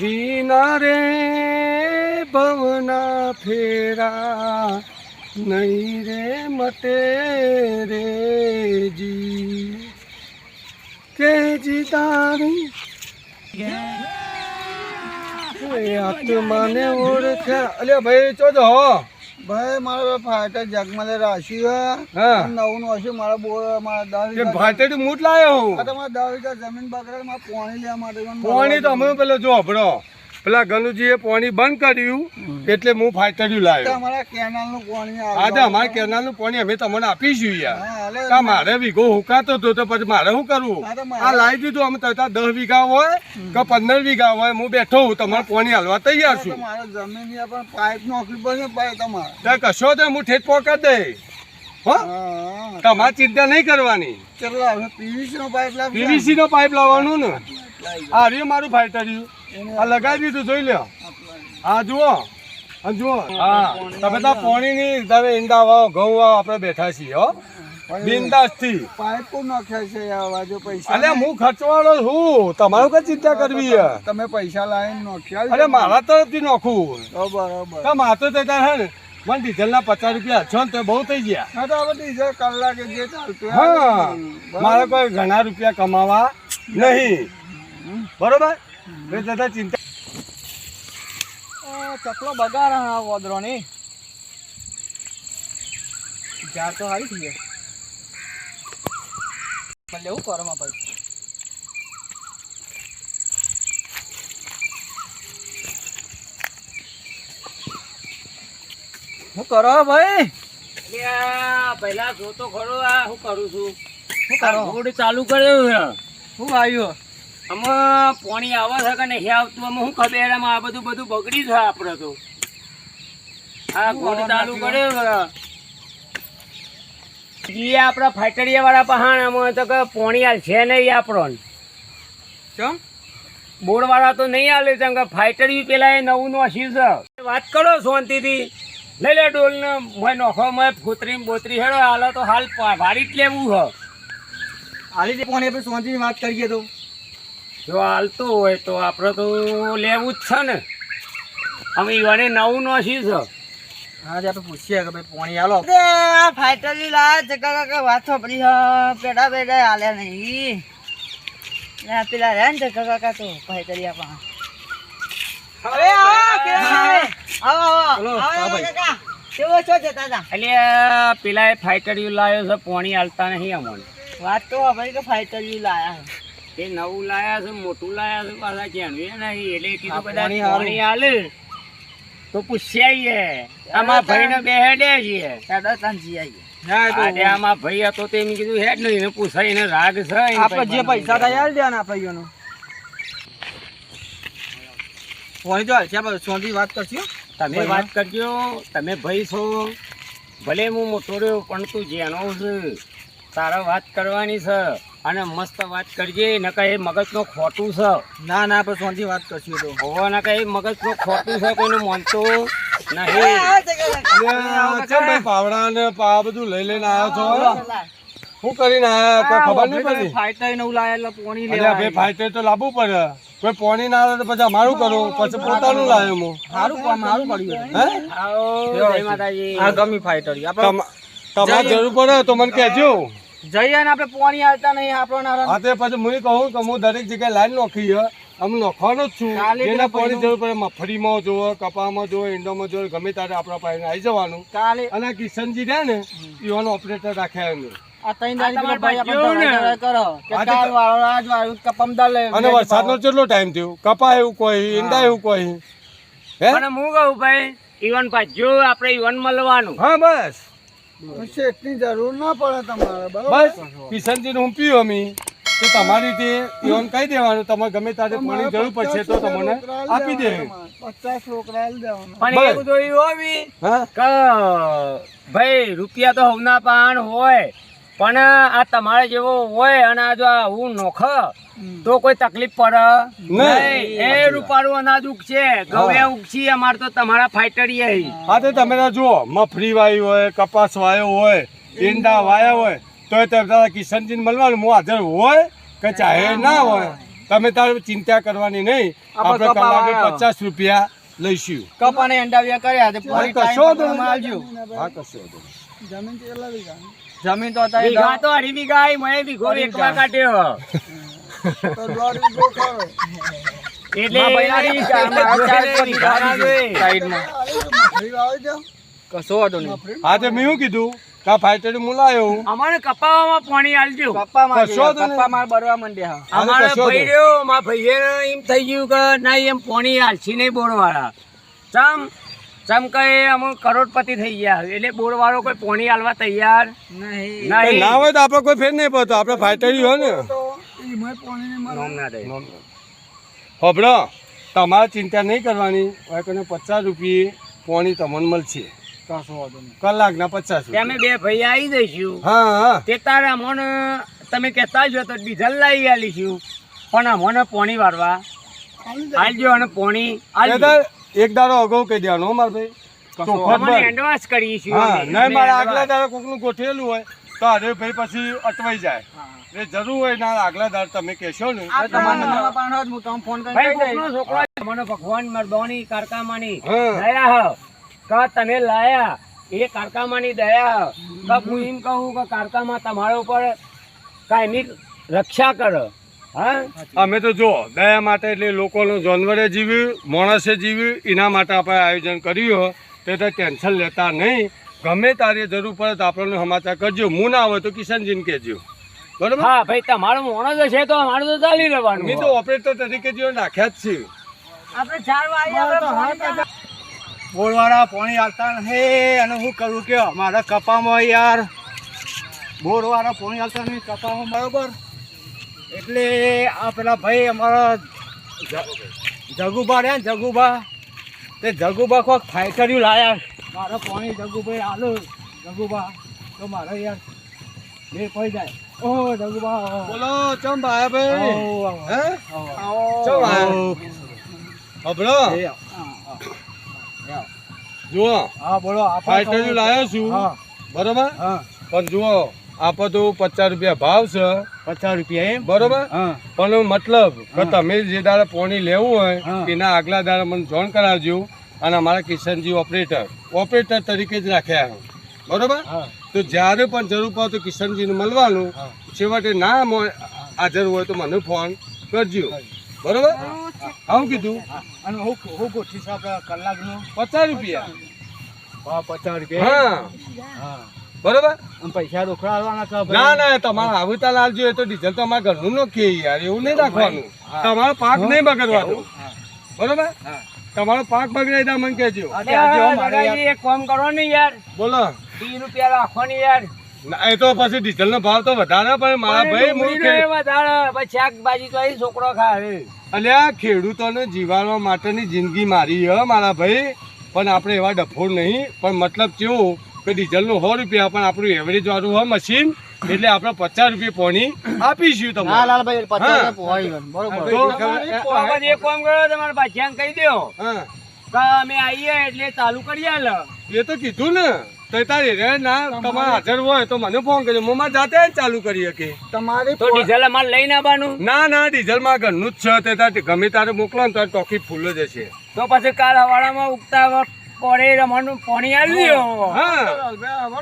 વિના રે ભવના ફેરા નહીં રે મટે રે જી કે જી તારી એ આત્માને ઓળખ્યા અલ્યા ભાઈ ચો જો હો? ભાઈ મારે ફાટે જગમલે રાશિ હા. નવું નું હશે મારા બોર મારા દસ ભાતેડી મૂટ લાયો હું. આ તમારે દસ વીઘા જમીન બકરા મારે પોણી લેવા માટે પણ પોણી તો અમે પેલો જો હભળો પેલા ગનુજીએ પોણી બંધ કર્યું એટલે હું ફાટડ્યું લાવ્યો. લાવ્યો અમારે કેનાલનું આજે અમારે કેનાલનું પાણી અમે તમને આપીશું યાર હા. મારે વીઘો હુકાતો હતો તો પછી મારે શું કરવું? હા, આ લાવી દીધું અમે તથા દસ વીઘા હોય કે પંદર વીઘા હોય હું બેઠો હું તમારે પાણી હાલવા તૈયાર છું. જમીન પણ પાઇપ નોખવી પડે તમારે. ત્યાં કશો તો હું ઠેઠ પોકા દે. હો? તમારે ચિંતા નહીં કરવાની. પીવીસી નો પાઇપ લાવવાનું ને. આ રહ્યું મારું ફાઈટર્યું આ લગાવી દીધું જોઈ લ્યો. હા જુઓ. હા જુઓ. હા તમે તો પાણીની તમે ઈંડા વાવ ઘઉં વાવ આપણે બેઠા છીએ હો. બિંદાસથી પાઇપ નાખ્યા છે આ બાજુ પૈસા અલે હું ખર્ચવાળો છું. તમારું કઈ ચિંતા કરવી છે તમે પૈસા લાવીને નાખ્યા અરે મારા તરફથી નોખું. બરોબર. તો તો તાર હે ને મને ડીઝલના પચાસ રૂપિયા છો ને તો બહુ થઈ ગયા. હા તો હવે ડીઝલ કલાકે જે ચાલતું હા મારે કોઈ ઘણા રૂપિયા કમાવા નહીં. બરોબર? એ દાદા ચિંતા ચકલો બગાડ હા વોદરો ની ઝાડ તો હારી થઈ ગયો લેવું કરો માં ભાઈ. શું કરો ભાઈ? પહેલા જોતો ખરો આ શું કરું છું. શું કરો? ચાલુ કર્યો શું આવ્યું. આમાં પાણી આવે છે કે નહીં આવતું? આમાં શું ખબર? આ બધું બધું બગડી છે આપણે તો. આ ગોળ ચાલુ કર્યો એ આપણા ફેક્ટરી વાળા પહાણ અમે તો કે પાણી હાલ છે નહીં આપણો કેમ બોર્ડ તો નહીં હાલે છે કે ફાઇટરી પેલા એ નવું નોખ્યું છે. વાત કરો શાંતિથી. લઈ લે ડોલને ને મોય નોખો મેં ફૂતરી બોતરી હેડો હાલો તો હાલ ભારી જ લેવું છે. હાલી પણ આપણે શાંતિની વાત કરીએ તો. જો હાલતો હોય તો આપણે તો લેવું જ છે ને. અમે ઈવાને નવું નોખ્યું છે. આજે આપણે પૂછીએ કે ભાઈ પાણી આલો. ફાઈટલી લાયા છે કાકા કે વાત સાંભળી હ પેડા પેડા હાલ્યા નહીં. આ પેલા રહ્યા ને છે કાકા કાકા તો ફાઈટલી આપણા. અરે આવો આવો આવો ચલો, આવો હા આવો ભાઈ. કાકા. કેવો છો જતા હતા એટલે પેલા એ ફાઇટરી લાવ્યો છે પાણી હાલતા નહીં અમને. વાત તો સાંભળી કે ફાઈટલી લાયા. છે એ નવું લાયા છે મોટું લાયા છે પાછા જેણવે નહીં એટલે કીધું બધા પાણી હાલે. તો પૂછ્યાઈએ આમાં ભાઈને બે હેડે છીએ. દાદા તાંજી આવી આજે આમાં ભાઈ હતો તે મેં કીધું હેડ નહીં એને પૂછાય એને રાગ છે આપણે જે પૈસા થાય દેવાના ઈયોનો. તો હાલ છે આપણે વાત કરશું તમે વાત કરજો તમે ભાઈ છો. ભલે હું મોટો રહ્યો પણ તું જેનો છે. તારે વાત કરવાની છે. અને મસ્ત વાત કરજે નકા એ મગજનો ખોટું છે. ના ના આપણે શાંતિથી વાત કરશું તો. હવે નકા એ મગજનો ખોટું છે કોઈનું માનતો નહીં. અલ્યા, ચમ ભાઈ પાવડા ને પા બધું લઈ લઈને આવ્યો છો? શું કરીને આયા? કોઈ ખબર નહીં પડી? ફાઈટર નવું લાયા એટલે પોણી લેવા બે ફાઈટર તો લાવવું પડે. કોઈ પોણી ના આવે તો પછી અમારું કરું. પછી પોતાનું લાવ્યો હું. સારું કામ સારું પડ્યું હે? આવો જય માતાજી. આ ગમી ફાઈટર આપણે તમારે જરૂર પડે તો મને કહેજો. જઈએ અને આપણે પાણી આવતા નહીં આપણો હા તે પછી હું કહું કે હું દરેક જગ્યાએ લાઈન નોખી અમે નોખવાનો જ છું. કાલે પોણી જરૂર પડે મફળીમાં જોવો કપામાં જોવો ઈંડોમાં જોવો ગમે ત્યારે આપણા પાસે આવી જવાનું. કાલે. અને કિશનજી રહ્યા ને એવાનો ઓપરેટર રાખ્યા એમને. ને. અને વરસાદનો કેટલો ટાઈમ થયો? કપા એવું કોઈ ઈંડા એવું કોઈ? હે? હું કહું ભાઈ ઈવન પાછો આપણે ઈવન મળવાનું. હા બસ. શેઠની જરૂર ના પડે તમારે બસ કિશનજી હું પીવું અમે. તો તમારી તે ઈવન કહી દેવાનું તમારે ગમે ત્યારે પાણી જરૂર પડશે તો તમને આપી દે. પચાસ દેવાના. પણ. એવું તો હોવી હા? કે ભાઈ રૂપિયા તો હવના પાન હોય. પણ આ તમારે જેવો હોય અને આ જો હું નોખ તો કોઈ તકલીફ પડે. નહીં. એ રૂપાળું અનાજ ઉગશે. ગવે ઉગશી અમારે તો તમારા ફાઈટરી અહીં હા તો તમે તો જુઓ મફરી વાયુ હોય કપાસ વાયો હોય ઈંડા વાયા હોય તો તમે કિશનજીને મળવાનું. હું હાજર હોય કે ચાહે ના હોય. તમે તારે ચિંતા કરવાની નહીં. આપણે કલાકે પચાસ રૂપિયા લઈશું. કપાને અંડાવ્યા કર્યા કશો આવજો. હા કશો જમીન જમીન તો અત્યારે વીઘા તો અઢી વીઘા અહીં, બી વીઘો એકલા કાઢ્યો તો દોઢ વીઘો કરો એટલે માં કશો વાંધો નહીં. હા તે મેં શું કીધું? કા ફાઈટર મુલાયો અમારે કપાવામાં પાણી આલજો. નહીં. કપ્પા માર બરવા મંડ્યા. અમારે ભાઈ રહ્યો મારા ભાઈએ એમ થઈ ગયું કે ના એમ પાણી આલસી નહીં બોરવાળા. ચમ ચમ કે એ કરોડપતિ થઈ ગયા એટલે બોરવાળો કોઈ પોણી આલવા તૈયાર નહીં. એ ના હોય તો આપણે કોઈ ફેર નહીં પડતો આપણે ફાઈટર હોય ને. તો એમાં પાણીની મળે નોમ ના દે. હોબળો તમારે ચિંતા નહીં કરવાની. હોય કને પચાસ રૂપિયે પોણી તમને મળશે. કલાકના પચાસ અમે બે ભાઈ આવી જઈશું. હા હા. તે તારે મને તમે કહેતા જો તો ડીઝલ લાવી આલીશું. પણ મને પોણી વાળવા. આવજો અને પોણી આવજો તો એક દાડો અગાઉ કહી દેવાનો મારા ભાઈ. એડવાન્સ કરીશું હા. નહીં મારે આગલા. દાડે કોકનું ગોઠવેલું હોય તો અરે ભાઈ પછી અટવાઈ જાય. એ જરૂર હોય ના આગલા દાડે તમે કહેશો ને. તમારા નંબર પાડો જ હું તમને ફોન ભાઈ કરીને કહી કોકનો છોકરો છે, મને ભગવાન મરદોની કારકામાની દયા હ. તમે લાયા એ કારકામાની દયા હ. હું એમ કહું કે કારકામાં તમારા ઉપર કાયમી રક્ષા કરો. હા? અમે તો જો દયા માટે એટલે લોકોનું જાનવરે જીવ્યું માણસે જીવ્યું એના માટે આપણે આયોજન કર્યું હોય તે તો ટેન્શન લેતા નહીં. ગમે તારે જરૂર પડે તો આપણને સમાચાર કરજો. હું ના હોય તો કિશનજીને કહેજો. બરોબર? હા ભાઈ તમારો માણસ છે તો અમારું તો ચાલી રહેવાનું મેં તો ઓપરેટર તરીકે જે નાખ્યા જ છે આપણે ફોન બોરવાળા પાણી આવતા નથી અને હું કરું કે મારા કપામાં યાર બોરવાળા પાણી આવતા નહીં કપામાં બરોબર? એટલે આ પેલા ભાઈ અમારા જગુબા રહ્યા ને જગુબા તે જગુબા કોઈક ફાઈટર્યું લાયા. મારો પાણી જગુભાઈ આલો જગુબા તો મારે યાર બે પડી જાય. ઓહો જગુબા બોલો ચમ ભાઈ. હે. ચમ આયા? હબળો. જુઓ. હા બોલો આપા ફાઈટર છું. હા. બરોબર? હા. પણ જુઓ આપો તો પચાસ રૂપિયા ભાવ છે. પચાસ રૂપિયા એમ? બરોબર? પણ મતલબ કે તમે જે દાડે પોણી લેવું હોય. એના આગલા દાડે મને જોઈન કરાવજો. અને અમારા કિશનજી ઓપરેટર ઓપરેટર તરીકે જ રાખ્યા બરોબર? તો જ્યારે પણ જરૂર પડે તો કિશનજીને મળવાનું. છેવટે ના હાજર હોય તો મને ફોન કરજો. બરોબર? આવું કીધું? અને હું હું ગોઠવીશ આપણે કલાકનું? પચાસ રૂપિયા. પચાસ રૂપિયા. હા. હા. બરોબર? પૈસા રોકડા ના ના તમારે આવતા લાલજો એ તો ડીઝલ તો અમારા ઘરનું નોખીએ યાર એવું નહીં રાખવાનું. તમારો પાક નહીં બગડવાનો. બરોબર? તમારો પાક બગડે તો મને કહેજો. એક કામ કરો ને યાર. બોલો. ત્રીસ રૂપિયા રાખો ને યાર. એ તો પછી ડીઝલ નો ભાવ તો વધારે પણ મારા ભાઈ વધારે પછી શાકભાજી તો અહીં છોકરો ખાય અલ્યા ખેડૂતોને જીવાડવા માટેની જિંદગી મારી હ મારા ભાઈ. પણ આપણે એવા ડફોડ નહીં પણ મતલબ કેવું કે ડીઝલનું સો રૂપિયા પણ આપણું એવરેજ વાળું હોય મશીન એટલે આપણે પચાસ રૂપિયા પોણી આપીશું તમને. લાલભાઈ હા. પચાસ પોવાય બરોબર. એક કામ કરો તમારા ભાજ્યાને કહી દો. હા. અમે આવીએ એટલે ચાલુ કરી આલ. એ તો કીધું ને તો તારે રે ના તમારે હાજર હોય તો મને ફોન કરજો હું મારે જાતે જ ચાલુ કરી શકીએ. તમારે તો ડીઝલ અમારે લઈને આવવાનું? ના ના ડીઝલમાં ઘરનું જ છે તે તાર ગમે તારે મોકલો ને તારે ટોકી ફૂલ જ હશે. તો પછી કાલ હવાડામાં ઉગતા પડે રમવાનું પાણી આવી લ્યો હા.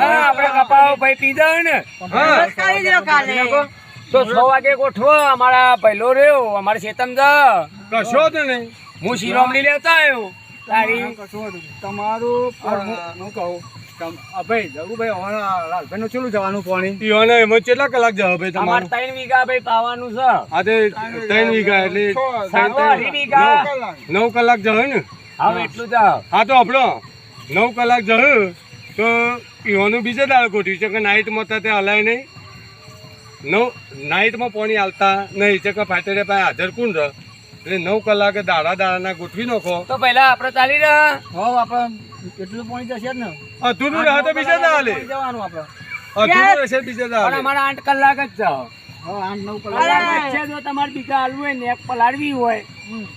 હા આપણે કપાવો ભાઈ પીધા ને. તો છ વાગે ગોઠવો અમારા પહેલો રહ્યો અમારે ચેતન જા કશો જ નહીં. હું શિરોમણી લેતા આવ્યો. તારી તમારું હું- કહું તમ- ભાઈ જગુભાઈ લાલભાઈ નું ચેલું જવાનું પાણી? ઈઓને એમાં કેટલા કલાક જાવ ભાઈ તમારે? ત્રણ વીઘા ભાઈ પાવાનું છે. આ તે ત્રણ વીઘા. એટલે નવ કલાક જવાય ને? હવે એટલું જ હા તો આપણો નવ કલાક જશે તો ઈઓનું બીજે દાળ ગોઠવ્યું છે કે નાઇટમાં તો તે હલાય નહીં. નવ નાઇટમાં પાણી હાલતા નહીં. છે કે ફાટેડે પાસે હાજર કોણ રહે? એટલે નવ કલાકે દાડા દાડાના ગોઠવી નાખો. તો પહેલા આપણે ચાલી રહ્યા. હો આપણે એટલું પાણી જશે જ ને. અધૂરું રહે તો બીજે દાડે. જવાનું આપણે. અધૂરું રહેશે બીજે પણ દાડે. અમારા આઠ કલાક જ જાઓ હવે આઠ નવ કલાક. કલાક જો તમારે બીજા હાલવું હોય ને એક પલાળવી હોય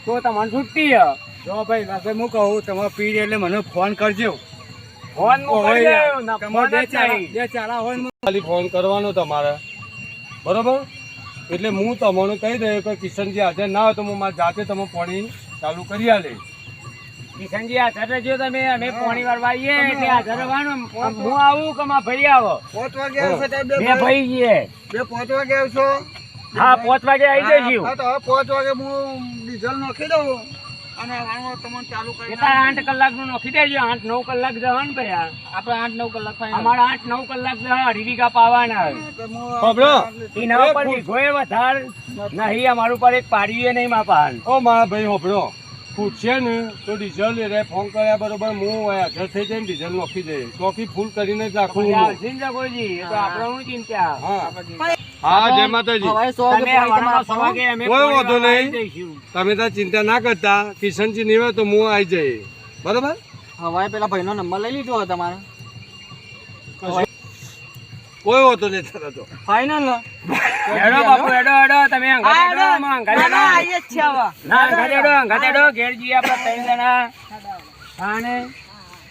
તો તમારે છૂટી છે. જો ભાઈ ભાઈ હું કહું તમે પીડ એટલે મને ફોન કરજો. ફોન ખાલી ફોન કરવાનો તમારે. બરોબર? એટલે હું તમને કહી દઉં કે કિશનજી હાજર ના હોય તો હું મારી જાતે તમે પાણી ચાલુ કરી આલે. કિશનજી હાજર રહેજો તમે અમે પોણી વાળવા આવીએ એટલે હાજર રહેવાનું. હું. આવું કે મારા ભાઈ આવો? પાંચ વાગે આવશો બે ભાઈ? જઈએ બે પાંચ વાગે આવશો હા પાંચ વાગે આવી જઈશું. હા, તો હવે પાંચ વાગે હું ડીઝલ નાખી દઉં. અને આમાં તમને ચાલુ કરી એટલા આઠ કલાકનું નોખી દેજો આઠ નવ કલાક જવાનું ભાઈ આપણે આઠ નવ કલાક અમારા આઠ નવ કલાક જવા અઢી પાવાના. ખબરો એના ઉપર વીઘોએ વધાર નહીં અમારું પર એક પાડ્યું નહીં માપાન. ઓ મારા ભાઈ હોભળો પૂછશે ને તો ડીઝલ એ ફોન કર્યા બરોબર હું હાજર થઈ જઈને ડીઝલ નોખી જાય ટોકી ફૂલ કરીને જ રાખું હું. જય માતાજી. કોઈ વાંધો નહીં. તમે તો ચિંતા ના કરતા. કિશનજી નહીં હોય તો હું આવી જઈએ બરોબર? હવે પેલા ભાઈનો નંબર લઈ લીધો તમારે. કોઈ હોતો નહીં થતો તો. ફાઇનલ એડો બાપુ એડો એડો તમે અંગાત આમાં અંગાત હેડો. છે આવા ના અંગાત હેડો. ઘેર જઈએ આપણે ત્રણ જણા. હા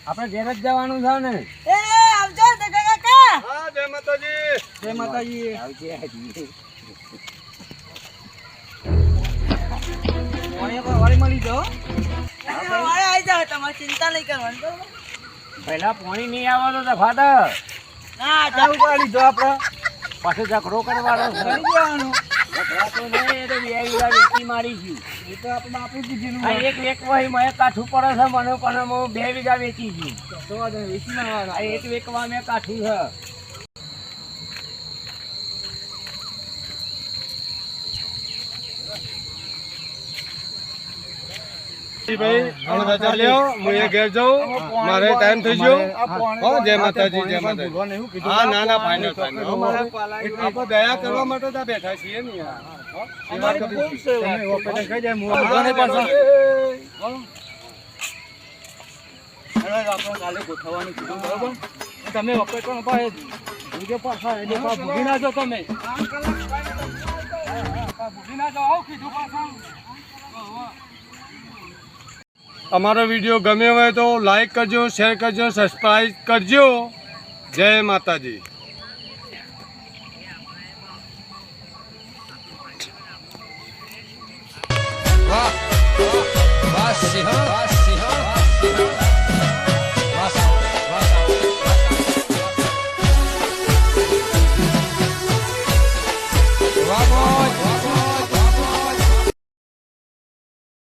આપણે ઘેર જ જવાનું છે ને? એ આવજો ટકા કાકા. હા જય માતાજી. જય માતાજી. આવજે. વાળી મળી જાઓ. વાળે આવી જાવ તમારે ચિંતા નહીં કરવાની? પહેલા પોણી નહીં આવવાનું તો દફાદર ના ચાલુ કરી લીધો આપણે. પાછો ઝઘડો કરવાનો છે. કરી દેવાનું ઝઘડા તો નહીં, એ તો બે વીઘા વેચી આ એક વેકવા મેં કાઠું પડે છે મને પણ હું બે વીઘા વેચી છું તો વાંધો નહીં, વેચી નાખવાના. આ એક વેકવા મેં કાઠું છે ભાઈ અમે રજા લ્યો હું એ ઘેર જાઉં મારે ટાઈમ થઈ ગયો હા જય માતાજી જય માતાજી હા ના ના ફાઇનલ ફાઇનલ આપણે દયા કરવા માટે તો બેઠા છીએ ને. તમે ઓપરેશન પર ભૂગે ના જાઓ તમે ભૂગી ના જાઓ કીધું પાછા અમારો વીડિયો ગમે હોય તો લાઈક કરજો શેર કરજો સબસ્ક્રાઈબ કરજો. જય માતાજી. વાહ વાહ વાહ સિંહ, વાહ